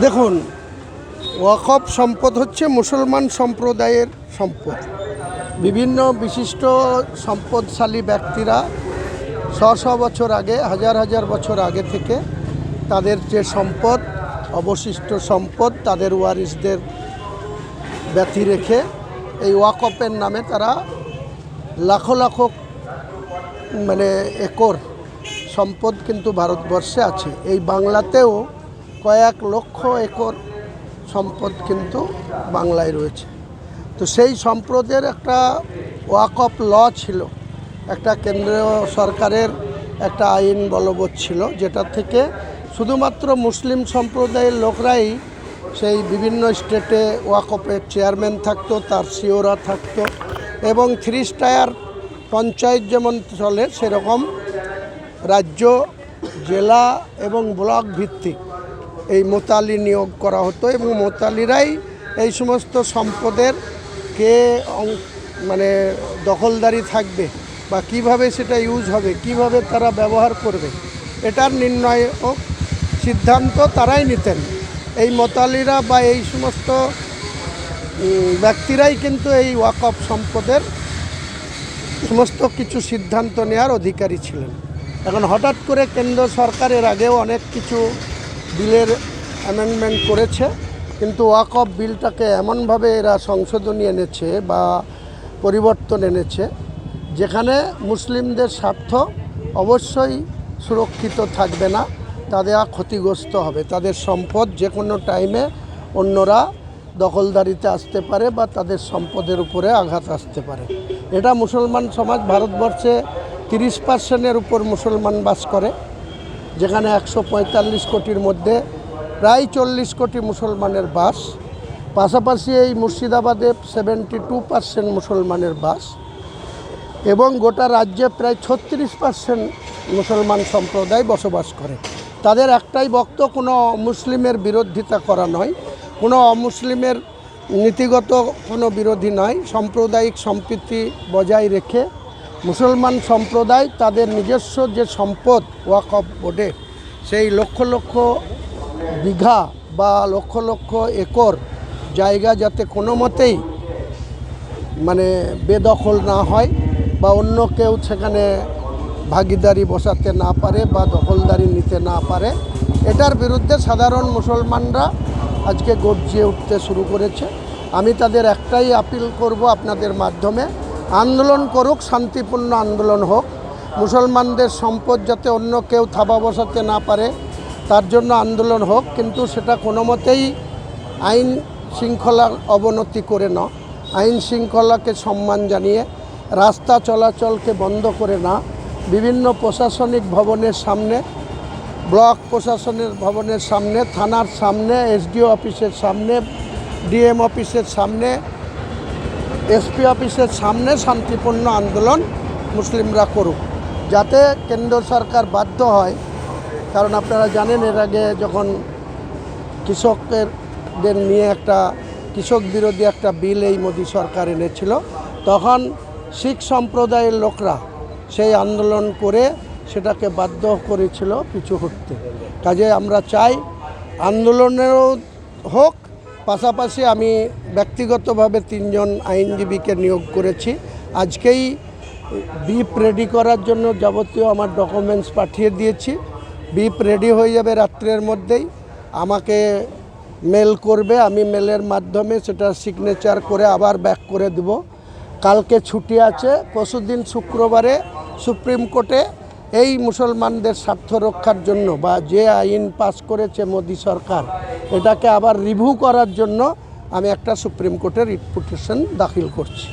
দেখুন, ওয়াকফ সম্পদ হচ্ছে মুসলমান সম্প্রদায়ের সম্পদ। বিভিন্ন বিশিষ্ট সম্পদশালী ব্যক্তিরা শ শ বছর আগে, হাজার হাজার বছর আগে থেকে তাদের যে সম্পদ, অবশিষ্ট সম্পদ তাদের ওয়ারিসদের ব্যথি রেখে এই ওয়াকফের নামে তারা লাখো লাখো মানে একর সম্পদ কিন্তু ভারতবর্ষে আছে। এই বাংলাতেও কয়েক লক্ষ একর সম্পদ কিন্তু বাংলায় রয়েছে। তো সেই সম্পদের একটা ওয়াকফ ল ছিল। একটা কেন্দ্রীয় সরকারের একটা আইন বলবৎ ছিল, যেটা থেকে শুধুমাত্র মুসলিম সম্প্রদায়ের লোকরাই সেই বিভিন্ন স্টেটে ওয়াকফের চেয়ারম্যান থাকতো, তার সিওরা থাকতো এবং থ্রি স্টায়ার পঞ্চায়েত যেমন চলে, সেরকম রাজ্য, জেলা এবং ব্লক ভিত্তিক এই মোতালি নিয়োগ করা হতো এবং মোতালিরাই এই সমস্ত সম্পদের কে মানে দখলদারি থাকবে বা কীভাবে সেটা ইউজ হবে, কীভাবে তারা ব্যবহার করবে, এটার নির্ণয় ও সিদ্ধান্ত তারাই নিতেন। এই মোতালিরা বা এই সমস্ত ব্যক্তিরাই কিন্তু এই ওয়াকফ সম্পদের সমস্ত কিছু সিদ্ধান্ত নেওয়ার অধিকারী ছিলেন। এখন হঠাৎ করে কেন্দ্র সরকারের আগেও অনেক কিছু বিলের অ্যামেন্ডমেন্ট করেছে, কিন্তু ওয়াকফ বিলটাকে এমনভাবে এরা সংশোধনী এনেছে বা পরিবর্তন এনেছে, যেখানে মুসলিমদের স্বার্থ অবশ্যই সুরক্ষিত থাকবে না তাদের ক্ষতিগ্রস্ত হবে। তাদের সম্পদ যে কোনো টাইমে অন্যরা দখলদারিতে আসতে পারে বা তাদের সম্পদের উপরে আঘাত আসতে পারে। এটা মুসলমান সমাজ ভারতবর্ষে তিরিশ পার্সেন্টের উপর মুসলমান বাস করে। যেখানে একশো পঁয়তাল্লিশ কোটির মধ্যে প্রায় চল্লিশ কোটি মুসলমানের বাস, পাশাপাশি এই মুর্শিদাবাদে সেভেন্টি টু পার্সেন্ট মুসলমানের বাস এবং গোটা রাজ্যে প্রায় ছত্রিশ পার্সেন্ট মুসলমান সম্প্রদায় বসবাস করে। তাদের একটাই বক্ত, কোনো মুসলিমের বিরোধিতা করা নয়, কোনো অমুসলিমের নীতিগত কোনো বিরোধী নয়, সাম্প্রদায়িক সম্প্রীতি বজায় রেখে মুসলমান সম্প্রদায় তাদের নিজস্ব যে সম্পদ ওয়াকফ বোর্ডে, সেই লক্ষ লক্ষ বিঘা বা লক্ষ লক্ষ একর জায়গা যাতে কোনো মতেই মানে বেদখল না হয় বা অন্য কেউ সেখানে ভাগিদারি বসাতে না পারে বা দখলদারি নিতে না পারে, এটার বিরুদ্ধে সাধারণ মুসলমানরা আজকে গর্জিয়ে উঠতে শুরু করেছে। আমি তাদের একটাই আপিল করব আপনাদের মাধ্যমে আন্দোলন করুক, শান্তিপূর্ণ আন্দোলন হোক। মুসলমানদের সম্পদ যাতে অন্য কেউ থাবা বসাতে না পারে, তার জন্য আন্দোলন হোক, কিন্তু সেটা কোনো মতেই আইন শৃঙ্খলার অবনতি করে না। আইন শৃঙ্খলাকে সম্মান জানিয়ে রাস্তা চলাচলকে বন্ধ করে না। বিভিন্ন প্রশাসনিক ভবনের সামনে, ব্লক প্রশাসনের ভবনের সামনে, থানার সামনে, এসডিও অফিসের সামনে, ডিএম অফিসের সামনে এসপি অফিসের সামনে শান্তিপূর্ণ আন্দোলন মুসলিমরা করুক। যাতে কেন্দ্র সরকার বাধ্য হয়। কারণ আপনারা জানেন, এর আগে যখন কৃষকদের নিয়ে একটা, কৃষক বিরোধী একটা বিল এই মোদী সরকার এনেছিল, তখন শিখ সম্প্রদায়ের লোকরা সেই আন্দোলন করে সেটাকে বাধ্য করেছিল পিছু হটতে। কাজে আমরা চাই আন্দোলনেরও হোক পাশাপাশি আমি ব্যক্তিগতভাবে তিনজন আইনজীবীকে নিয়োগ করেছি। আজকেই বিপ রেডি করার জন্য যাবতীয় আমার ডকুমেন্টস পাঠিয়ে দিয়েছি। বিপ রেডি হয়ে যাবে রাত্রের মধ্যেই। আমাকে মেল করবে, আমি মেলের মাধ্যমে সেটা সিগনেচার করে আবার ব্যাক করে দেব। কালকে ছুটি আছে পরশুদিন শুক্রবারে সুপ্রিম কোর্টে এই মুসলমানদের স্বার্থ রক্ষার জন্য বা যে আইন পাস করেছে মোদী সরকার এটাকে আবার রিভিউ করার জন্য আমি একটা সুপ্রিম কোর্টে রিট পিটিশন দাখিল করছি।